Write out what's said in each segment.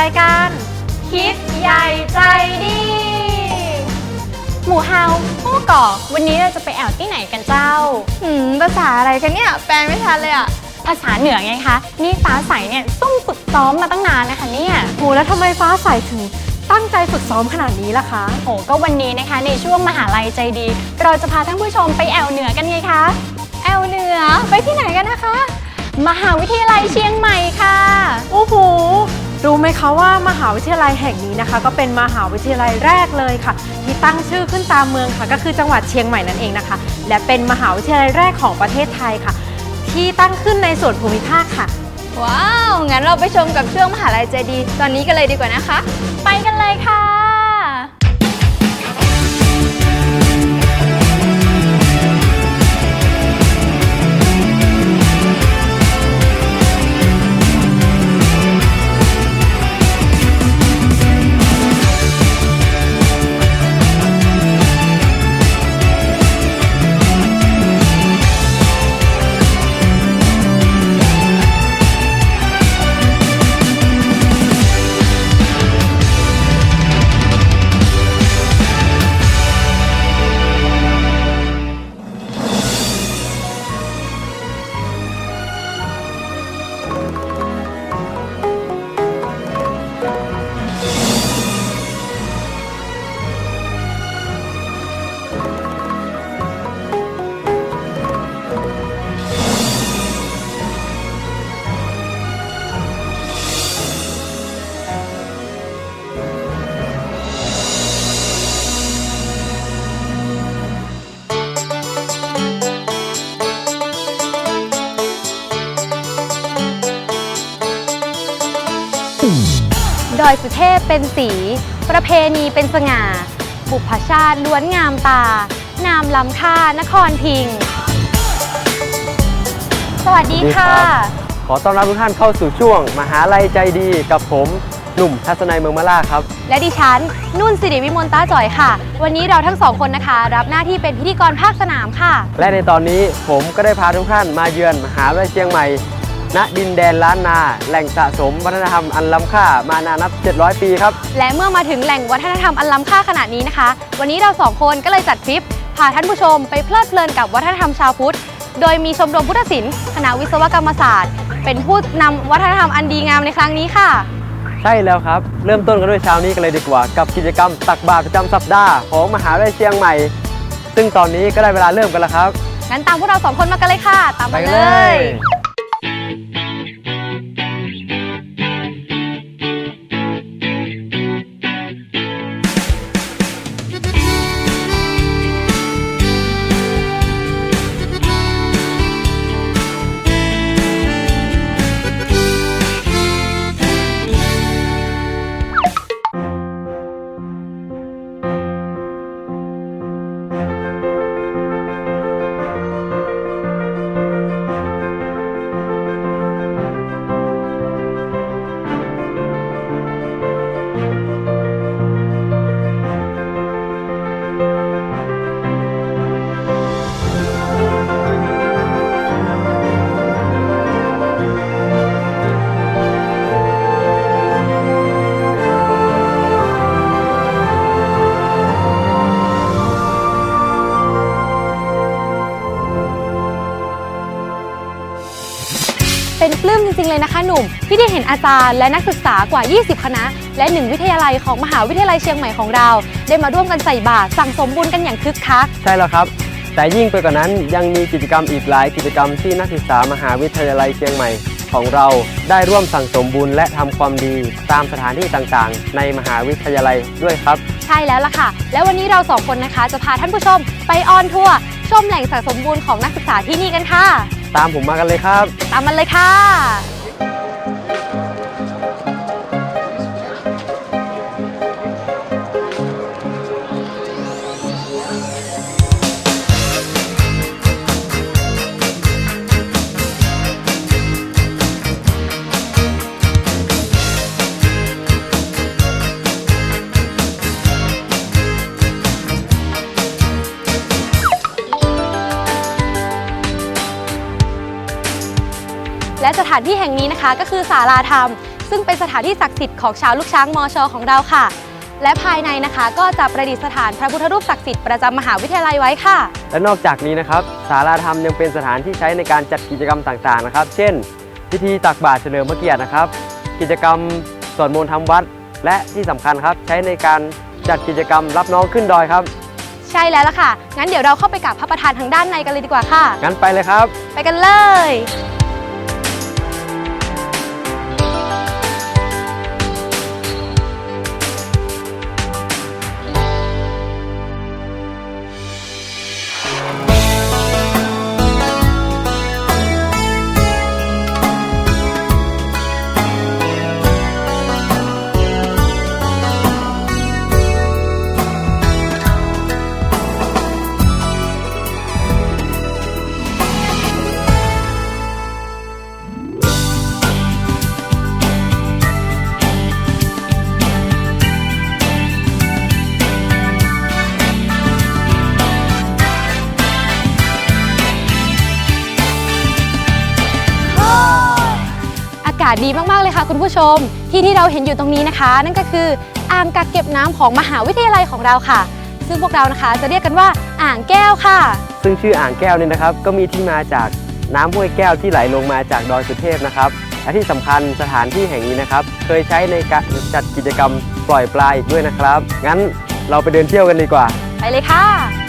รายการ คิดใหญ่ใจดี หมูเฮาผู้ก่อวันนี้เราจะไปแอวที่ไหนกันเจ้า หืมภาษาอะไรกันเนี่ย แปลไม่ทันเลยอะภาษาเหนือไงคะ นี่ฟ้าใสเนี่ยซุ่มฝึกซ้อมมาตั้งนานนะคะเนี่ยโหแล้วทำไมฟ้าใสถึงตั้งใจฝึกซ้อมขนาดนี้ล่ะคะโอ้ก็วันนี้นะคะ ในช่วงมหาลัยใจดี เราจะพาท่านผู้ชมไปแอวเหนือกันไงคะ แอลเหนือไปที่ไหนกันนะคะ มหาวิทยาลัยเชียงใหม่ค่ะ โอ้โห รู้ไหมคะว่ามหาวิทยาลัยแห่งนี้นะคะ ก็เป็นมหาวิทยาลัยแรกเลยค่ะ ที่ตั้งชื่อขึ้นตามเมืองค่ะ ก็คือจังหวัดเชียงใหม่นั่นเองนะคะ และเป็นมหาวิทยาลัยแรกของประเทศไทยค่ะ ที่ตั้งขึ้นในส่วนภูมิภาคค่ะ ว้าว งั้นเราไปชมกับช่วงมหาลัยใจดี ตอนนี้กันเลยดีกว่านะคะ ไปกันเลยค่ะ พเป็นสี ประเพณีเป็นสง่า บุพชาติล้วนงามตา นามล้ำค่านครพิงค์สวัสดีค่ะ ขอต้อนรับทุกท่านเข้าสู่ช่วง มหาลัยใจดีกับผมหนุ่มทัศนัยเมืองมะล่าครับ และดิฉัน นุ่นสิริวิมลตาจ่อยค่ะ วันนี้เราทั้งสองคนนะคะ รับหน้าที่เป็นพิธีกรภาคสนามค่ะ และในตอนนี้ผมก็ได้พาทุกท่านมาเยือนมหาวิทยาลัยเชียงใหม่ ณดินแดนล้านนา แหล่งสะสมวัฒนธรรมอันล้ำค่ามานานนับ 700 ปีครับ และเมื่อมาถึงแหล่งวัฒนธรรมอันล้ำค่าขนาดนี้นะคะ วันนี้เราสองคนก็เลยจัดทริปพาท่านผู้ชมไปเพลิดเพลินกับวัฒนธรรมชาวพุทธ โดยมีชมรมพุทธศิลป์คณะวิศวกรรมศาสตร์ เป็นผู้นำวัฒนธรรมอันดีงามในครั้งนี้ค่ะ ใช่แล้วครับ เริ่มต้นกันด้วยเช้านี้กันเลยดีกว่า กับกิจกรรมตักบาตรประจำสัปดาห์ของมหาวิทยาลัยเชียงใหม่ ซึ่งตอนนี้ก็ได้เวลาเริ่มกันแล้วครับงั้นตามพวกเราสองคนมากันเลยค่ะ ตามไปมากันเลเลยย เป็นปลื้มจริงๆเลยนะคะหนุ่ม ที่ได้เห็นอาจารย์และนักศึกษากว่า 20 คณะ และหนึ่งวิทยาลัยของมหาวิทยาลัยเชียงใหม่ของเรา ได้มาร่วมกันใส่บาตรสั่งสมบุญกันอย่างคึกคัก ใช่แล้วครับ แต่ยิ่งไปกว่านั้นยังมีกิจกรรมอีกหลายกิจกรรมที่นักศึกษามหาวิทยาลัยเชียงใหม่ของเราได้ร่วมสั่งสมบุญและทำความดีตามสถานที่ต่างๆ ในมหาวิทยาลัยด้วยครับ ใช่แล้วล่ะค่ะ แล้ววันนี้เราสองคนนะคะ จะพาท่านผู้ชมไปออนทัวร์ชมแหล่งสะสมบุญของนักศึกษาที่นี่กันค่ะ ตามผมมากันเลยครับ ตามมันเลยค่ะ สถานที่แห่งนี้นะคะ ก็คือศาลาธรรม ซึ่งเป็นสถานที่ศักดิ์สิทธิ์ของชาวลูกช้างมอชอของเราค่ะ และภายในนะคะก็จะประดิษฐานพระพุทธรูปศักดิ์สิทธิ์ประจำมหาวิทยาลัยไว้ค่ะ และนอกจากนี้นะครับศาลาธรรมยังเป็นสถานที่ใช้ในการจัดกิจกรรมต่างๆนะครับ เช่น พิธีตักบาตรเฉลิมพระเกียรตินะครับ กิจกรรมสวดมนต์ทำวัด และที่สำคัญครับใช้ในการจัดกิจกรรมรับน้องขึ้นดอยครับใช่แล้วล่ะค่ะ งั้นเดี๋ยวเราเข้าไปกับพระประธานทางด้านในกันเลยดีกว่าค่ะ งั้นไปเลยครับ ไปกันเลย ดีมากๆเลยค่ะคุณผู้ชม ที่ที่เราเห็นอยู่ตรงนี้นะคะ นั่นก็คืออ่างกักเก็บน้ำของมหาวิทยาลัยของเราค่ะ ซึ่งพวกเรานะคะจะเรียกกันว่าอ่างแก้วค่ะ ซึ่งชื่ออ่างแก้วเนี่ยนะครับก็มีที่มาจากน้ำห้วยแก้วที่ไหลลงมาจากดอยสุเทพนะครับและที่สำคัญสถานที่แห่งนี้นะครับ เคยใช้ในการจัดกิจกรรมปล่อยปลาอีกด้วยนะครับ งั้นเราไปเดินเที่ยวกันดีกว่า ไปเลยค่ะ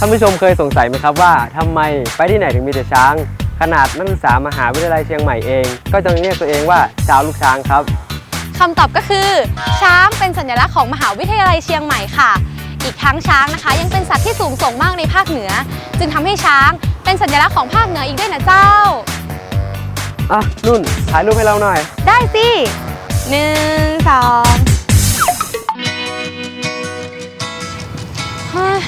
ท่านผู้ชมเคยสงสัยไหมครับว่าทำไมไปที่ไหนถึงมีแต่ช้าง ขนาดนักศึกษามหาวิทยาลัยเชียงใหม่เอง ก็จะเรียกตัวเองว่าชาวลูกช้างครับคำตอบก็คือ ช้างเป็นสัญลักษณ์ของมหาวิทยาลัยเชียงใหม่ค่ะ อีกทั้งช้างนะคะ ยังเป็นสัตว์ที่สูงส่งมากในภาคเหนือ จึงทำให้ช้างเป็นสัญลักษณ์ของภาคเหนืออีกด้วยนะเจ้าอะนุ่นถ่ายรูปให้เราหน่อย ได้สิหนึ่งสองเฮ้ย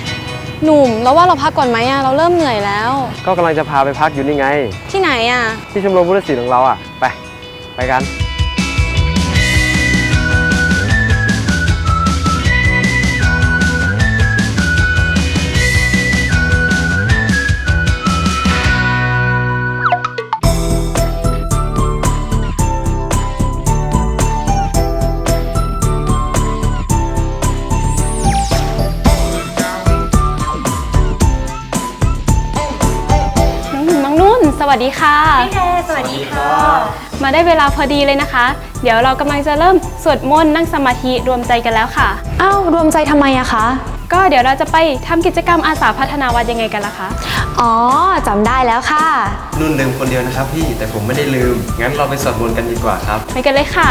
หนุ่มเราว่าเราพักก่อนไหมอะเราเริ่มเหนื่อยแล้ว ก็กำลังจะพาไปพักอยู่นี่ไง ที่ไหนอะที่ชมรมพุทธศิลป์ของเราอะ ไป ไปกันน้ สวัสดีค่ะ พี่แพรสวัสดีค่ะ มาได้เวลาพอดีเลยนะคะ เดี๋ยวเรากำลังจะเริ่มสวดมนต์นั่งสมาธิรวมใจกันแล้วค่ะ อ้าว รวมใจทำไมอะคะ ก็เดี๋ยวเราจะไปทำกิจกรรมอาสาพัฒนาวัดยังไงกันล่ะคะ อ๋อจำได้แล้วค่ะ นุ่นลืมคนเดียวนะครับพี่แต่ผมไม่ได้ลืม งั้นเราไปสวดมนต์กันดีกว่าครับ ไปกันเลยค่ะ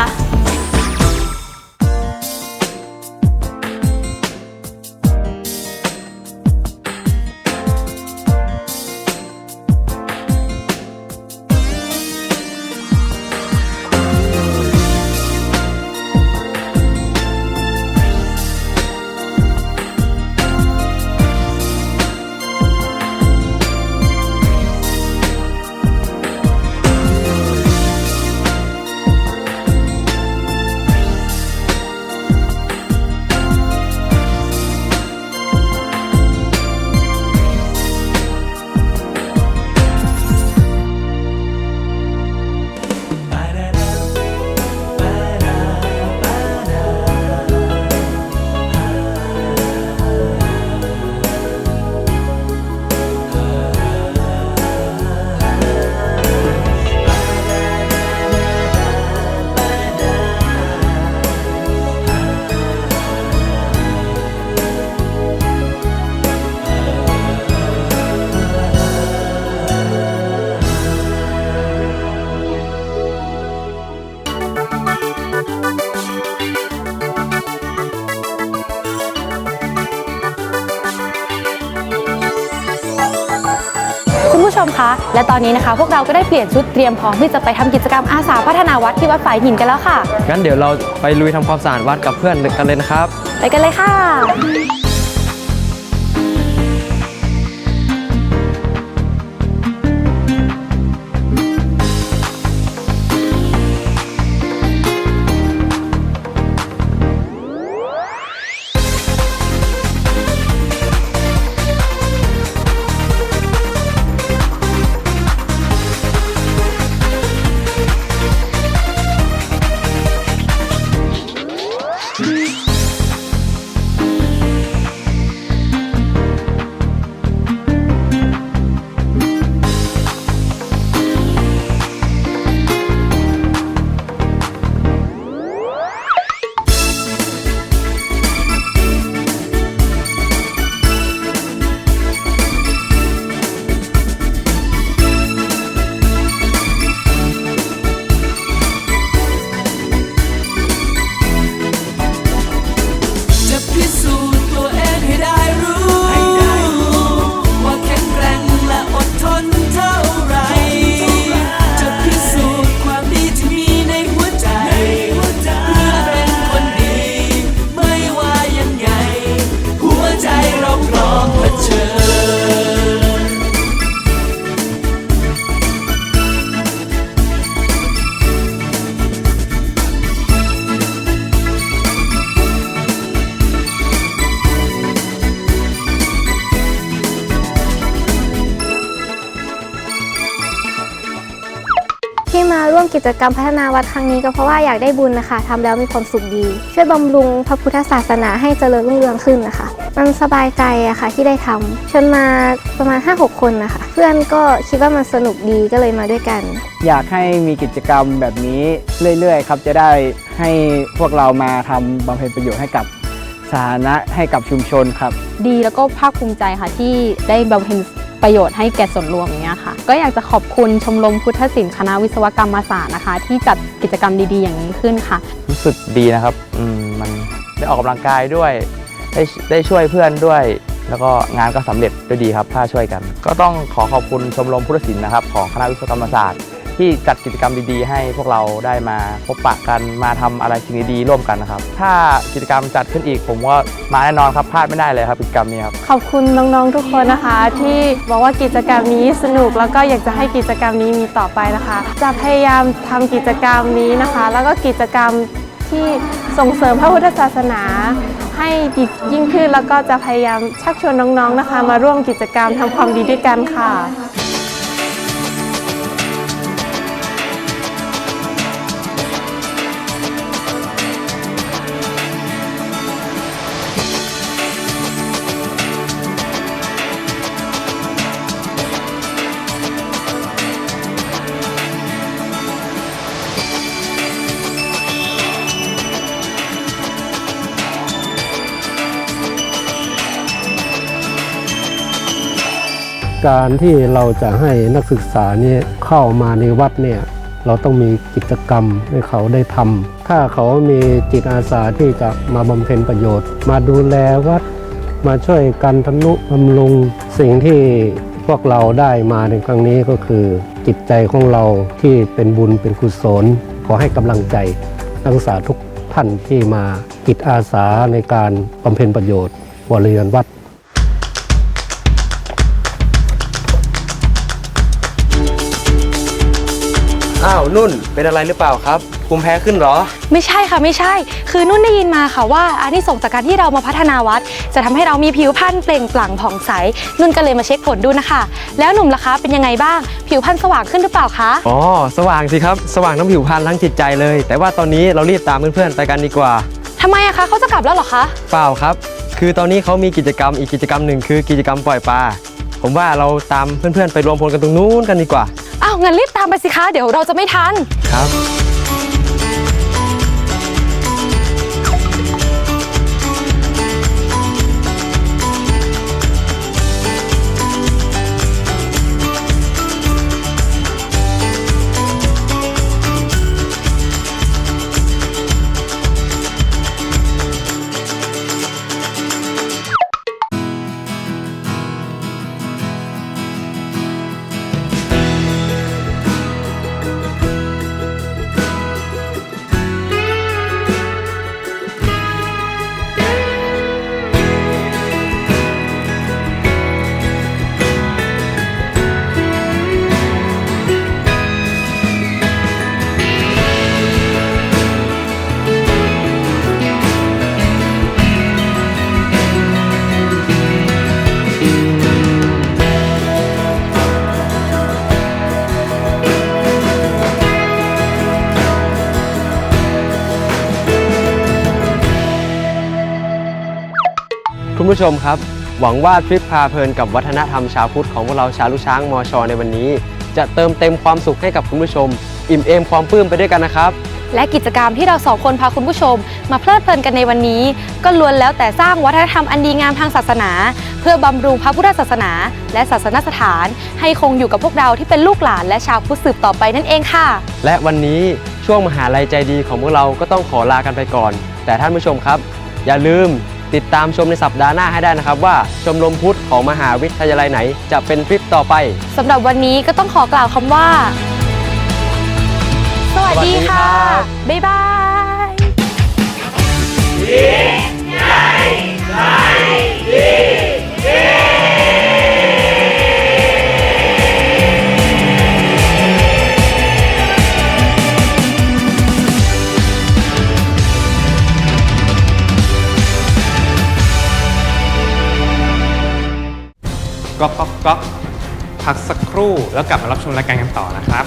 ชมคะและตอนนี้นะคะพวกเราก็ได้เปลี่ยนชุดเตรียมพร้อมที่จะไปทำกิจกรรมอาสาพัฒนาวัดที่วัดฝายหินกันแล้วค่ะ งั้นเดี๋ยวเราไปลุยทำความสะอาดวัดกับเพื่อนกันเลยนะครับ ไปกันเลยค่ะ ร่วมกิจกรรมพัฒนาวัดครั้งนี้ก็เพราะว่าอยากได้บุญนะคะทำแล้วมีความสุขดี ช่วยบำรุงพระพุทธศาสนาให้เจริญรุ่งเรืองขึ้นนะคะ มันสบายใจอะค่ะที่ได้ทำชวนมาประมาณ 5-6 คนนะคะ เพื่อนก็คิดว่ามันสนุกดีก็เลยมาด้วยกัน อยากให้มีกิจกรรมแบบนี้เรื่อย ๆ ครับจะได้ให้พวกเรามาทำบำเพ็ญประโยชน์ให้กับสาธารณะให้กับชุมชนครับ ดีแล้วก็ภาคภูมิใจค่ะที่ได้บำเพ็ญ ประโยชน์ให้แก่ส่วนรวมอย่างเงี้ยค่ะ ก็อยากจะขอบคุณชมรมพุทธศิลป์คณะวิศวกรรมศาสตร์นะคะ ที่จัดกิจกรรมดีๆ อย่างนี้ขึ้นค่ะ รู้สึกดีนะครับอืมมันได้ออกกำลังกายด้วยได้ได้ช่วยเพื่อนด้วย แล้วก็งานก็สำเร็จด้วยดีครับถ้าช่วยกัน ก็ต้องขอขอบคุณชมรมพุทธศิลป์นะครับของคณะวิศวกรรมศาสตร์ ที่จัดกิจกรรมดีๆ ให้พวกเราได้มาพบปะกันมาทำอะไรสิ่งดีๆร่วมกันนะครับ ถ้ากิจกรรมจัดขึ้นอีก ผมว่ามาแน่นอนครับพลาดไม่ได้เลยครับกิจกรรมนี้ครับขอบคุณน้องๆทุกคนนะคะ ที่บอกว่ากิจกรรมนี้สนุกแล้วก็อยากจะให้กิจกรรมนี้มีต่อไปนะคะ จะพยายามทำกิจกรรมนี้นะคะ แล้วก็กิจกรรมที่ส่งเสริมพระพุทธศาสนาให้ดียิ่งขึ้นแล้วก็จะพยายามชักชวนน้องๆนะคะ มาร่วมกิจกรรมทำความดีด้วยกันค่ะ การที่เราจะให้นักศึกษานี่เข้ามาในวัดเนี่ยเราต้องมีกิจกรรมให้เขาได้ทำถ้าเขามีจิตอาสาที่จะมาบำเพ็ญประโยชน์ มาดูแลวัด มาช่วยกันทนุบำรุงสิ่งที่พวกเราได้มาในครั้งนี้ก็คือ จิตใจของเราที่เป็นบุญเป็นกุศล ขอให้กำลังใจนักศึกษาทุกท่านที่มาจิตอาสาในการบำเพ็ญประโยชน์บริเวณวัด อ้าวนุ่นเป็นอะไรหรือเปล่าครับภูมิแพ้ขึ้นเหรอ ไม่ใช่ค่ะไม่ใช่ คือนุ่นได้ยินมาค่ะว่าอานิสงส์จากการที่เรามาพัฒนาวัด จะทำให้เรามีผิวพรรณเปล่งปลั่งผ่องใส นุ่นก็เลยมาเช็คผลดูนะคะ แล้วหนุ่มล่ะคะเป็นยังไงบ้าง ผิวพรรณสว่างขึ้นหรือเปล่าคะ อ๋อ สว่างสิครับ สว่างทั้งผิวพรรณทั้งจิตใจเลย แต่ว่าตอนนี้เรารีบตามเพื่อนๆไปกันดีกว่า ทำไมอะคะเขาจะกลับแล้วเหรอคะ เปล่าครับ คือตอนนี้เขามีกิจกรรมอีกกิจกรรมหนึ่งคือกิจกรรมปล่อยปลา ผมว่าเราตามเพื่อนๆไปรวมพลกันตรงนู้นกันดีกว่า อ้าวงั้นรีบตามไปสิคะ เดี๋ยวเราจะไม่ทัน ครับ ผู้ชมครับ หวังว่าทริปพาเพลินกับวัฒนธรรมชาวพุทธของพวกเราชาวลูกช้างมอชอในวันนี้ จะเติมเต็มความสุขให้กับคุณผู้ชม อิ่มเอมความปลื้มไปด้วยกันนะครับและกิจกรรมที่เราสองคนพาคุณผู้ชม มาเพลิดเพลินกันในวันนี้ ก็ล้วนแล้วแต่สร้างวัฒนธรรมอันดีงามทางศาสนา เพื่อบำรุงพระพุทธศาสนา และศาสนสถาน ให้คงอยู่กับพวกเราที่เป็นลูกหลานและชาวพุทธสืบต่อไปนั่นเองค่ะ และวันนี้ช่วงมหาลัยใจดีของพวกเราก็ต้องขอลากันไปก่อน แต่ท่านผู้ชมครับ อย่าลืม ติดตามชมในสัปดาห์หน้าให้ได้นะครับ ว่าชมรมพุทธของมหาวิทยาลัยไหน จะเป็นทริปต่อไป สำหรับวันนี้ก็ต้องขอกล่าวคำว่า สวัสดีค่ะสวัสดีครับบ๊ายบาย ก๊อกก๊อกก๊อกพักสักครู่แล้วกลับมารับชมรายการกันต่อนะครับ